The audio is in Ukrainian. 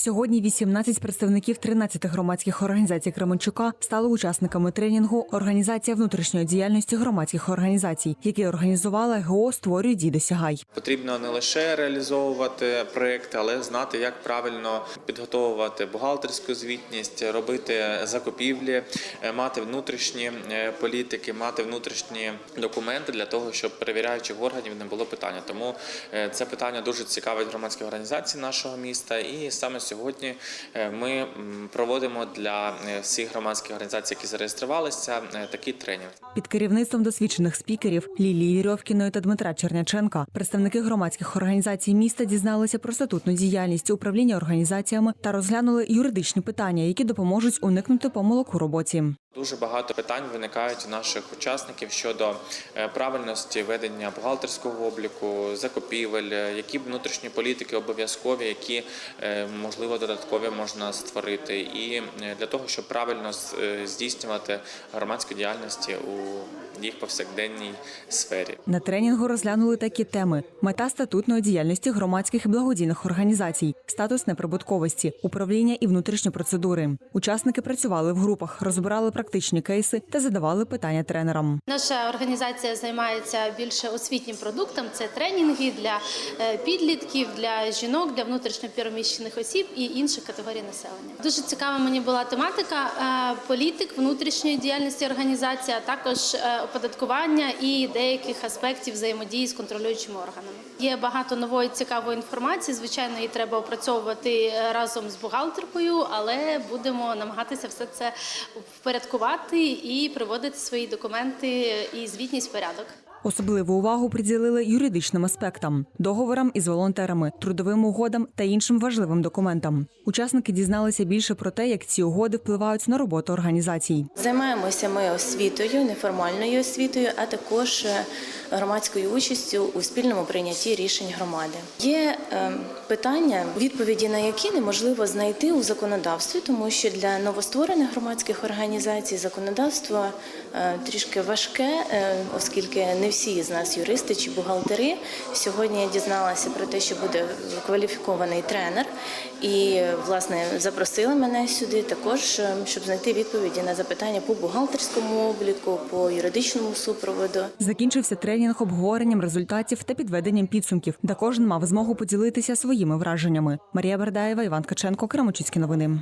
Сьогодні 18 представників 13 громадських організацій Кременчука стали учасниками тренінгу Організація внутрішньої діяльності громадських організацій, які організувала ГО «Створюй, дій, досягай. Потрібно не лише реалізовувати проекти, але знати, як правильно підготовувати бухгалтерську звітність, робити закупівлі, е, мати внутрішні е, політики, мати внутрішні документи для того, щоб перевіряючих органів не було питання. Тому е, це питання дуже цікавить громадські організації нашого міста. І саме сьогодні е, ми проводимо для е, всіх громадських організацій, які зареєструвалися, е, такий тренінг. Під керівництвом досвідчених спікерів Лілії Вірьовкіної та Дмитра Черняченка представники громадських організацій міста дізналися про статутну діяльність управління організаціями та розглянули юридичні питання, які допоможуть уникнути помилок у роботі. Дуже багато питань виникають у наших учасників щодо е, правильності ведення бухгалтерського обліку, закупівель, е, які внутрішні політики обов'язкові, які е, можливо додаткові можна створити, і для того, щоб правильно здійснювати громадську діяльність у їх повсякденній сфері. На тренінгу розглянули такі теми: мета статутної діяльності громадських і благодійних організацій, статус неприбутковості, управління і внутрішні процедури. Учасники працювали в групах, розбирали практичні кейси та задавали питання тренерам. Наша організація займається більше освітнім продуктом. Це тренінги для е, підлітків, для жінок, для внутрішньопереміщених осіб і інших категорій населення. Дуже цікава мені була тематика е, політик внутрішньої діяльності організації, а також е, оподаткування і деяких аспектів взаємодії з контролюючими органами. Є багато нової цікавої інформації. Звичайно, її треба опрацьовувати разом з бухгалтеркою, але будемо намагатися все це впорядкувати і приводити свої документи і звітність в порядок. Особливу увагу приділили юридичним аспектам, договорам із волонтерами, трудовим угодам та іншим важливим документам. Учасники дізналися більше про те, як ці угоди впливають на роботу організацій. Займаємося ми освітою, неформальною освітою, а також е, громадською участю у спільному прийнятті рішень громади. Є е, питання, відповіді на які неможливо знайти у законодавстві, тому що для новостворених громадських організацій законодавство е, трішки важке, оскільки не всі з нас юристи чи бухгалтери. Сьогодні я дізналася про те, що буде кваліфікований тренер, і власне запросили мене сюди також, е, щоб знайти відповіді на запитання по бухгалтерському обліку, по юридичному супроводу. Закінчився тренінг обговоренням результатів та підведенням підсумків, де кожен мав змогу поділитися своїми враженнями. Марія Бердаєва, Іван Ткаченко, Крамочицькі новини.